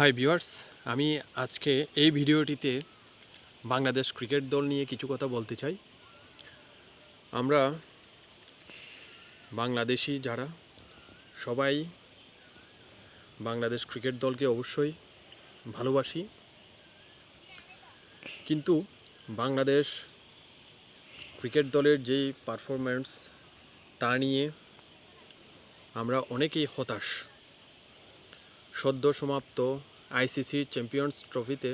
Hi viewers আমি আজকে এই ভিডিওটিতে বাংলাদেশ ক্রিকেট দল নিয়ে কিছু কথা বলতে চাই। আমরা বাংলাদেশি যারা, সবাই বাংলাদেশ ক্রিকেট দলকে অবশ্যই ভালোবাসি। কিন্তু বাংলাদেশ ক্রিকেট দলের যেই পারফরম্যান্স তা নিয়ে আমরা অনেকেই হতাশ। সদ্য সমাপ্ত আইসিসি চ্যাম্পিয়ন্স ট্রফিতে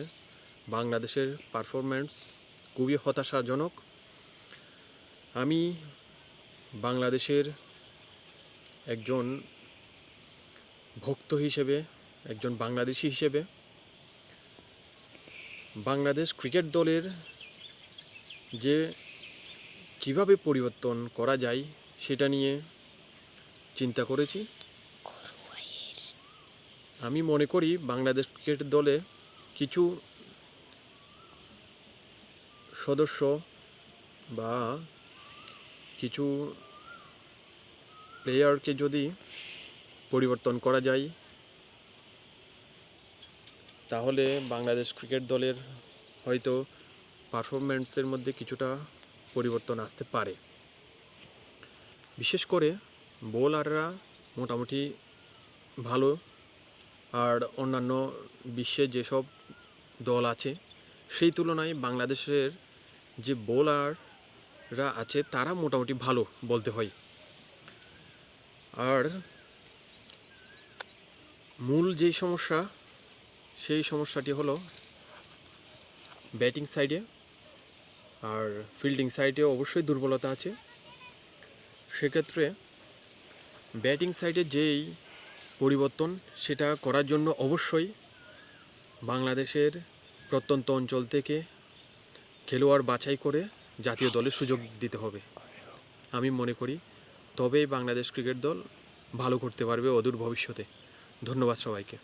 বাংলাদেশের পারফরম্যান্স খুবই হতাশাজনক। আমি বাংলাদেশের একজন ভক্ত হিসেবে, একজন বাংলাদেশি হিসেবে বাংলাদেশ ক্রিকেট দলের যে কীভাবে পরিবর্তন করা যায় সেটা নিয়ে চিন্তা করেছি। আমি মনে করি বাংলাদেশ ক্রিকেট দলে কিছু সদস্য বা কিছু প্লেয়ারকে যদি পরিবর্তন করা যায়, তাহলে বাংলাদেশ ক্রিকেট দলের হয়তো পারফরমেন্সের মধ্যে কিছুটা পরিবর্তন আসতে পারে। বিশেষ করে বোলাররা মোটামুটি ভালো আর অন্যান্য বিশ্বে যেসব দল আছে, সেই তুলনায় বাংলাদেশের যে বোলাররা আছে, তারা মোটামুটি ভালো বলতে হয়। আর মূল যেই সমস্যা, সেই সমস্যাটি হলো ব্যাটিং সাইডে। আর ফিল্ডিং সাইডে অবশ্যই দুর্বলতা আছে। সেক্ষেত্রে ব্যাটিং সাইডে যেই পরিবর্তন সেটা করার জন্য অবশ্যই বাংলাদেশের প্রত্যন্ত অঞ্চল থেকে খেলোয়াড় বাছাই করে জাতীয় দলে সুযোগ দিতে হবে। আমি মনে করি তবেই বাংলাদেশ ক্রিকেট দল ভালো করতে পারবে অদূর ভবিষ্যতে। ধন্যবাদ সবাইকে।